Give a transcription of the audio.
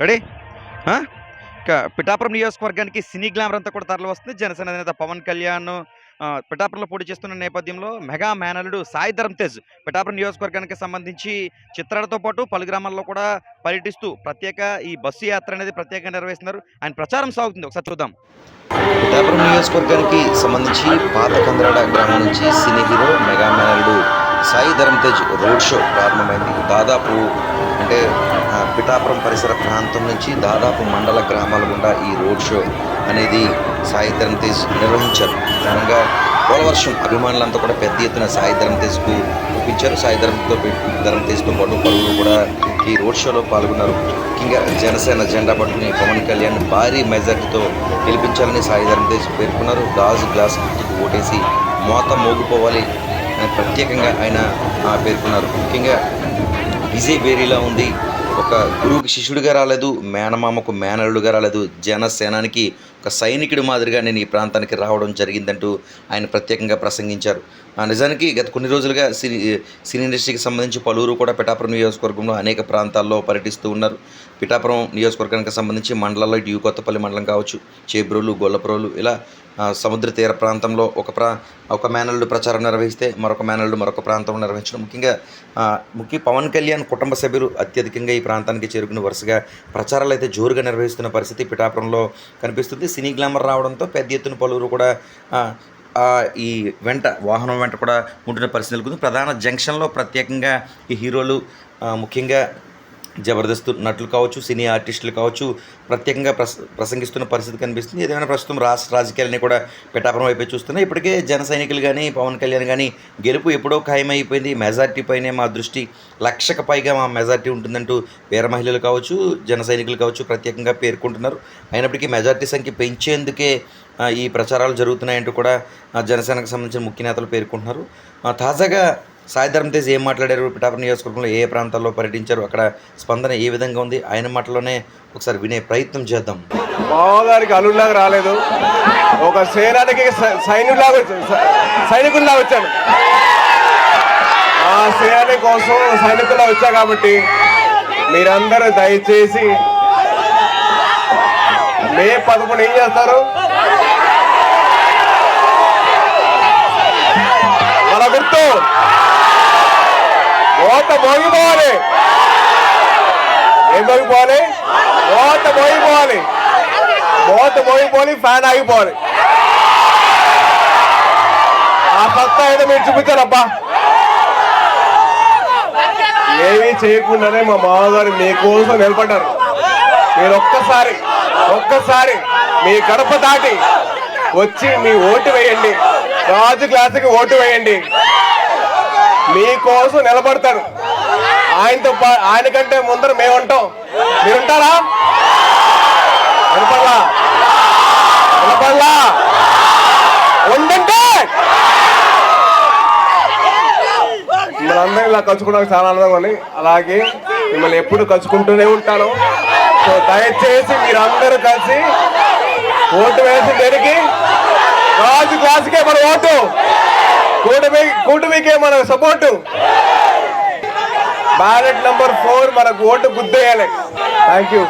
Ready ఇక పిఠాపురం నియోజకవర్గానికి సినీ glamour అంతా కూడా తరలి వస్తుంది. జనసేన అధినేత పవన్ కళ్యాణ్ ఆ, పిఠాపురంలో పోటీ చేస్తున్న నేపథ్యంలో మెగా మేనలుడు సాయి ధరమ్ తేజ్ పిఠాపురం నియోజకవర్గానికి సంబంధించి చిత్రాలతో పాటు పలు గ్రామాల్లో కూడా పర్యటిస్తూ ప్రత్యేక ఈ బస్సు యాత్ర అనేది ప్రత్యేకంగా నిర్వహిస్తున్నారు. ఆయన ప్రచారం సాగుతుంది. ఒకసారి చూద్దాం. పిఠాపురం నియోజకవర్గానికి సంబంధించి పాత కంద్రాడ గ్రామం నుంచి సినీ హీరో మెగా మేనలుడు సాయి ధరమ్ తేజ్ రోడ్ షో ప్రారంభమైంది. దాదాపు అంటే పిఠాపురం పరిసర ప్రాంతం నుంచి దాదాపు మండల గ్రామాల గుండా ఈ రోడ్ షో అనేది సాయి ధరమ్ తేజ్ నిర్వహించారు. ప్రధానంగా పోలవర్షం అభిమానులంతా కూడా పెద్ద ఎత్తున సాయి ధరమ్ తేజ్కు ఒప్పించారు. సాయి ధరమ్తో ధరమ్ తేజ్తో పాటు పలువురు కూడా ఈ రోడ్ షోలో పాల్గొన్నారు. ముఖ్యంగా జనసేన జెండా పట్టుకుని పవన్ కళ్యాణ్ భారీ మెజార్టీతో గెలిపించాలని సాయి ధరమ్ తేజ్ పేర్కొన్నారు. గాజు గ్లాస్ గుర్తుకు ఓటేసి మోత మోగిపోవాలి అని ప్రత్యేకంగా ఆయన ఆ, పేర్కొన్నారు. ముఖ్యంగా విజయ్ బేరీలా ఉంది. ఒక గురువుకి శిష్యుడిగా రాలేదు మేనమామకు మేనరుడుగా రాలేదు. జనసేనానికి ఒక సైనికుడి మాదిరిగా నేను ఈ ప్రాంతానికి రావడం జరిగిందంటూ ఆయన ప్రత్యేకంగా ప్రసంగించారు. నిజానికి గత కొన్ని రోజులుగా సినీ సినీ ఇండస్ట్రీకి సంబంధించి పలువురు కూడా పిఠాపురం నియోజకవర్గంలో అనేక ప్రాంతాల్లో పర్యటిస్తూ ఉన్నారు. పిఠాపురం నియోజకవర్గానికి సంబంధించి మండలాల్లో ఇటు కొత్తపల్లి మండలం కావచ్చు చేబ్రోలు గొల్లప్రోలు ఇలా సముద్ర తీర ప్రాంతంలో ఒక ప్రా ఒక మేనల్డు ప్రచారం నిర్వహిస్తే మరొక మేనల్డు మరొక ప్రాంతంలో నిర్వహించడం. ముఖ్యంగా ముఖ్య పవన్ కళ్యాణ్ కుటుంబ సభ్యులు అత్యధికంగా ఈ ప్రాంతానికి చేరుకుని వరుసగా ప్రచారాలు అయితే జోరుగా నిర్వహిస్తున్న పరిస్థితి పిఠాపురంలో కనిపిస్తుంది. సినీ గ్లామర్ రావడంతో పెద్ద ఎత్తున పలువురు కూడా ఈ వెంట వాహనం వెంట కూడా ఉంటున్న పరిస్థితి నెలకొంది. ప్రధాన జంక్షన్లో ప్రత్యేకంగా ఈ హీరోలు ముఖ్యంగా జబర్దస్త్ నటులు కావచ్చు సినీ ఆర్టిస్టులు కావచ్చు ప్రత్యేకంగా ప్రస ప్రసంగిస్తున్న పరిస్థితి కనిపిస్తుంది. ఏదైనా ప్రస్తుతం రాష్ట్ర రాజకీయాలని కూడా పిఠాపురం వైపే చూస్తున్నాయి. ఇప్పటికే జన సైనికులు కానీ పవన్ కళ్యాణ్ కానీ గెలుపు ఎప్పుడో ఖాయమైపోయింది. మెజార్టీ పైనే మా దృష్టి లక్షకు పైగా మా మెజార్టీ ఉంటుందంటూ వీర మహిళలు కావచ్చు జన సైనికులు కావచ్చు ప్రత్యేకంగా పేర్కొంటున్నారు. అయినప్పటికీ మెజార్టీ సంఖ్య పెంచేందుకే ఈ ప్రచారాలు జరుగుతున్నాయంటూ కూడా జనసేనకు సంబంధించిన ముఖ్య నేతలు పేర్కొంటున్నారు. తాజాగా సాయిధరం ధర్మ తేజ్ ఏం మాట్లాడారు? పిఠాపురం నియోజకవర్గంలో ఏ ప్రాంతాల్లో పర్యటించారు? అక్కడ స్పందన ఏ విధంగా ఉంది? ఆయన మాటలోనే ఒకసారి వినే ప్రయత్నం చేద్దాం. మామగారికి అల్లుడిలాగా రాలేదు. ఒక సేనానికి సైనికులాగా సైనికుల్లా వచ్చాను వచ్చాను ఆ సేనాని కోసం సైనికుల్లా వచ్చా కాబట్టి మీరందరూ దయచేసి మే పదకొండు ఏం చేస్తారు? మన గుర్తు. ఓట మోగిపోవాలి. ఏం మోగిపోవాలి? ఓట మోగిపోవాలి. మోత మోగిపోవాలి ఫ్యాన్ ఆగిపోవాలి. ఆ పక్క ఏదో మీరు చూపించారబ్బా. ఏమీ చేయకుండానే మా మామగారు మీకోసం నిలబడ్డారు. మీరు ఒక్కసారి ఒక్కసారి మీ కడప దాటి వచ్చి మీ ఓటు వేయండి. రాజు క్లాసుకి ఓటు వేయండి. మీకోసం నిలబడతారు ఆయనతో పా- ఆయన కంటే ముందర మేము ఉంటాం మీరుంటారా? వినపడలా? వినపడలా? ఉండంటే మిమ్మల్ని ఇలా కలుసుకోవడానికి చాలా ఆనందంగా ఉంది. అలాగే మిమ్మల్ని ఎప్పుడు కలుసుకుంటూనే ఉంటాను. సో దయచేసి మీరందరూ కలిసి ఓటు వేసి దేనికి? రాజు క్లాసుకే మన ఓటు. కూటమి కూటమికే మన సపోర్టు. బ్యాలెట్ నంబర్ ఫోర్ మనకు ఓటు గుద్దేయాలి. Thank you